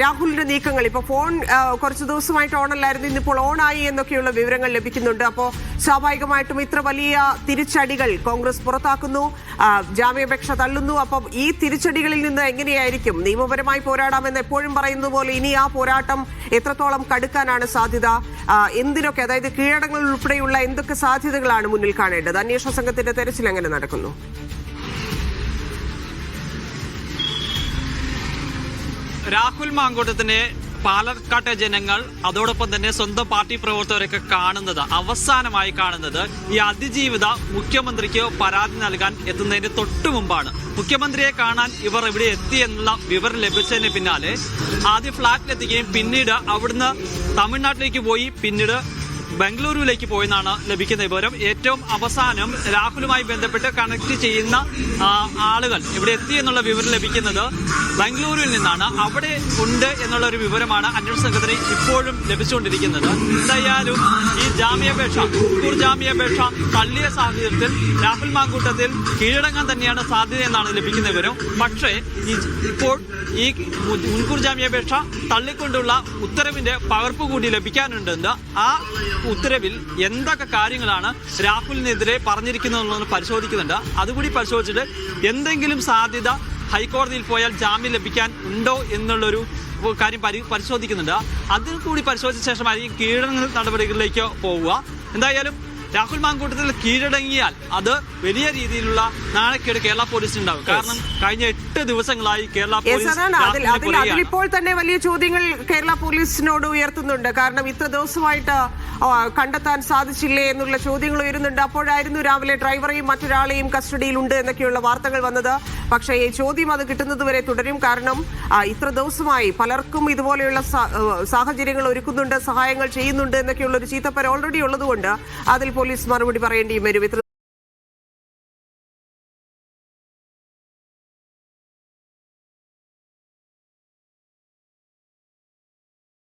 രാഹുലിന്റെ നീക്കങ്ങൾ. ഇപ്പൊ ഫോൺ കുറച്ച് ദിവസമായിട്ട് ഓണല്ലായിരുന്നു. ഇന്നിപ്പോൾ ഓണായി എന്നൊക്കെയുള്ള വിവരങ്ങൾ ലഭിക്കുന്നുണ്ട്. അപ്പോൾ സ്വാഭാവികമായിട്ടും ഇത്ര വലിയ തിരിച്ചടികൾ കോൺഗ്രസ് പുറത്താക്കുന്നു. ജാമ്യാപേക്ഷ തള്ളുന്നു. അപ്പം ഈ തിരിച്ചടികളിൽ നിന്ന് എങ്ങനെയായിരിക്കും? നിയമപരമായി പോരാടാമെന്ന് എപ്പോഴും പറയുന്നത് പോലെ ഇനി ആ പോരാട്ടം എത്രത്തോളം കടുക്കാനാണ് സാധ്യത? എന്തിനൊക്കെ അതായത് കീഴടങ്ങൾ ഉൾപ്പെടെയുള്ള എന്തൊക്കെ സാധ്യതകളാണ് മുന്നിൽ കാണേണ്ടത്? അന്വേഷണ സംഘത്തിന്റെ തെരച്ചിൽ എങ്ങനെ നടക്കുന്നു? രാഹുൽ മാങ്കോട്ടത്തിനെ പാലക്കാട്ടെ ജനങ്ങൾ അതോടൊപ്പം തന്നെ സ്വന്തം പാർട്ടി പ്രവർത്തകരൊക്കെ കാണുന്നത് അവസാനമായി കാണുന്നത് ഈ അതിജീവിത മുഖ്യമന്ത്രിക്ക് പരാതി നൽകാൻ എത്തുന്നതിന് തൊട്ടു മുമ്പാണ്. മുഖ്യമന്ത്രിയെ കാണാൻ ഇവർ ഇവിടെ എത്തി എന്നുള്ള വിവരം ലഭിച്ചതിന് പിന്നാലെ ആദ്യം ഫ്ളാറ്റിലെത്തുകയും പിന്നീട് അവിടുന്ന് തമിഴ്നാട്ടിലേക്ക് പോയി പിന്നീട് ബംഗളൂരുവിലേക്ക് പോയെന്നാണ് ലഭിക്കുന്ന വിവരം. ഏറ്റവും അവസാനം രാഹുലുമായി ബന്ധപ്പെട്ട് കണക്ട് ചെയ്യുന്ന ആളുകൾ ഇവിടെ എത്തി എന്നുള്ള വിവരം ലഭിക്കുന്നത് ബംഗളൂരുവിൽ നിന്നാണ്. അവിടെ ഉണ്ട് എന്നുള്ള ഒരു വിവരമാണ് അന്വേഷണ സംഘത്തിന് ഇപ്പോഴും ലഭിച്ചുകൊണ്ടിരിക്കുന്നത്. എന്തായാലും ഈ ജാമ്യാപേക്ഷ മുൻകൂർ ജാമ്യാപേക്ഷ തള്ളിയ സാഹചര്യത്തിൽ രാഹുൽ മാങ്കൂട്ടത്തിൽ കീഴടങ്ങാൻ തന്നെയാണ് സാധ്യത എന്നാണ് ലഭിക്കുന്ന വിവരം. പക്ഷേ ഇപ്പോൾ ഈ മുൻകൂർ ജാമ്യാപേക്ഷ തള്ളിക്കൊണ്ടുള്ള ഉത്തരവിന്റെ പകർപ്പ് കൂടി ലഭിക്കാനുണ്ടെന്ന് ആ ഉത്തരവിൽ എന്തൊക്കെ കാര്യങ്ങളാണ് രാഹുലിനെതിരെ പറഞ്ഞിരിക്കുന്നതെന്ന് പരിശോധിക്കുന്നുണ്ട്. അതുകൂടി പരിശോധിച്ചിട്ട് എന്തെങ്കിലും സാധ്യത ഹൈക്കോടതിയിൽ പോയാൽ ജാമ്യം ലഭിക്കാൻ ഉണ്ടോ എന്നുള്ളൊരു കാര്യം പരി പരിശോധിക്കുന്നുണ്ട്. അതിൽ കൂടി പരിശോധിച്ച ശേഷമായിരിക്കും കീഴടങ്ങൽ നടപടികളിലേക്ക് പോവുക. എന്തായാലും രാഹുൽ മാങ്കൂട്ടത്തിൽ കീഴടങ്ങിയാൽ അത് വലിയ രീതിയിലുള്ള നാണക്കേട് കേരള പോലീസിനുണ്ടാവും കാരണം കഴിഞ്ഞ എട്ട് ദിവസങ്ങളായി കേരള പോലീസ്. അതിലിപ്പോൾ തന്നെ വലിയ ചോദ്യങ്ങൾ കേരള പോലീസിനോട് ഉയർത്തുന്നുണ്ട്. കാരണം ഇത്ര ദിവസമായിട്ട് കണ്ടെത്താൻ സാധിച്ചില്ലേ എന്നുള്ള ചോദ്യങ്ങൾ ഉയരുന്നുണ്ട്. അപ്പോഴായിരുന്നു രാവിലെ ഡ്രൈവറെയും മറ്റൊരാളെയും കസ്റ്റഡിയിലുണ്ട് എന്നൊക്കെയുള്ള വാർത്തകൾ വന്നത്. പക്ഷേ ഈ ചോദ്യം അത് കിട്ടുന്നത് വരെ തുടരും. കാരണം ഇത്ര ദിവസമായി പലർക്കും ഇതുപോലെയുള്ള സാഹചര്യങ്ങൾ ഒരുക്കുന്നുണ്ട് സഹായങ്ങൾ ചെയ്യുന്നുണ്ട് എന്നൊക്കെയുള്ള ഒരു ചീത്തപ്പര ഓൾറെഡി ഉള്ളതുകൊണ്ട് അതിൽ പോലീസ് മറുപടി പറയേണ്ടിയും വരും.